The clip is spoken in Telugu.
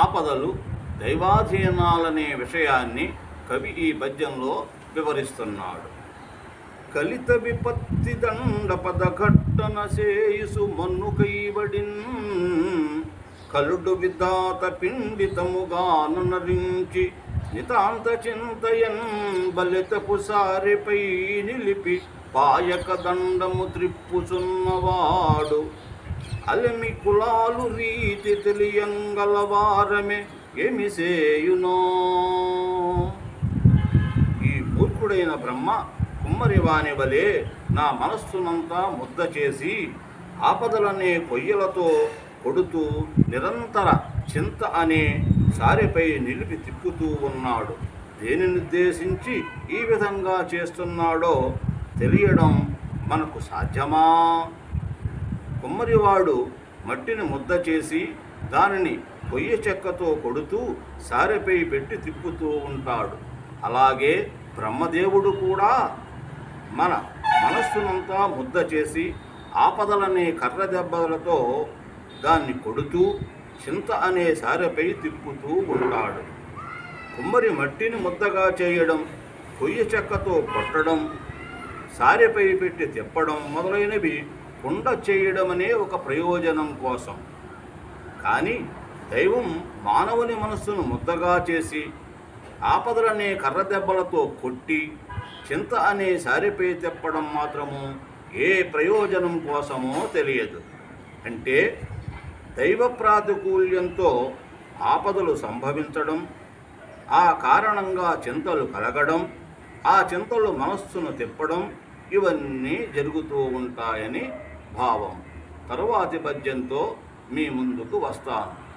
ఆపదలు దైవాధీనాలనే విషయాన్ని కవి ఈ పద్యంలో వివరిస్తున్నాడు. కలిత విపత్తి దండ పదఘట్టన సేయుసు మన్ను కైబడిన్ కలుడు విధాత పిండితముగాను నరించి నితాంత చింతయన్ బలితపు సారిపై నిలిపి పాయక దండము త్రిప్పుచున్నవాడు. అలమి కులాలు రీతి తెలియంగలవారమే ఏమి సేయునో ఈ మూర్ఖుడైన బ్రహ్మ కుమ్మరివాని వలె నా మనస్సునంతా ముద్ద చేసి ఆపదలనే కొయ్యలతో కొడుతూ నిరంతర చింత అనే సారిపై నిలిపి తిప్పుతూ ఉన్నాడు. దేనినుద్దేశించి ఈ విధంగా చేస్తున్నాడో తెలియడం మనకు సాధ్యమా? కుమ్మరివాడు మట్టిని ముద్ద చేసి దానిని కొయ్య చెక్కతో కొడుతూ సారెపై పెట్టి తిప్పుతూ ఉంటాడు. అలాగే బ్రహ్మదేవుడు కూడా మన మనస్సునంతా ముద్ద చేసి ఆపదలనే కర్ర దెబ్బలతో దాన్ని కొడుతూ చింత అనే సారెపై తిప్పుతూ ఉంటాడు. కుమ్మరి మట్టిని ముద్దగా చేయడం కొయ్య చెక్కతో కొట్టడం సారెపై పెట్టి తిప్పడం మొదలైనవి కుండ చేయడం అనే ఒక ప్రయోజనం కోసం. కానీ దైవం మానవుని మనస్సును ముద్దగా చేసి ఆపదలనే కర్ర దెబ్బలతో కొట్టి చింత అనే సారిపై తెప్పడం మాత్రము ఏ ప్రయోజనం కోసమో తెలియదు. అంటే దైవ ప్రాతికూల్యంతో ఆపదలు సంభవించడం ఆ కారణంగా చింతలు కలగడం ఆ చింతలు మనస్సును తిప్పడం ఇవన్నీ జరుగుతూ ఉంటాయని భావం. తరువాతి పద్యంతో మీ ముందుకు వస్తాను.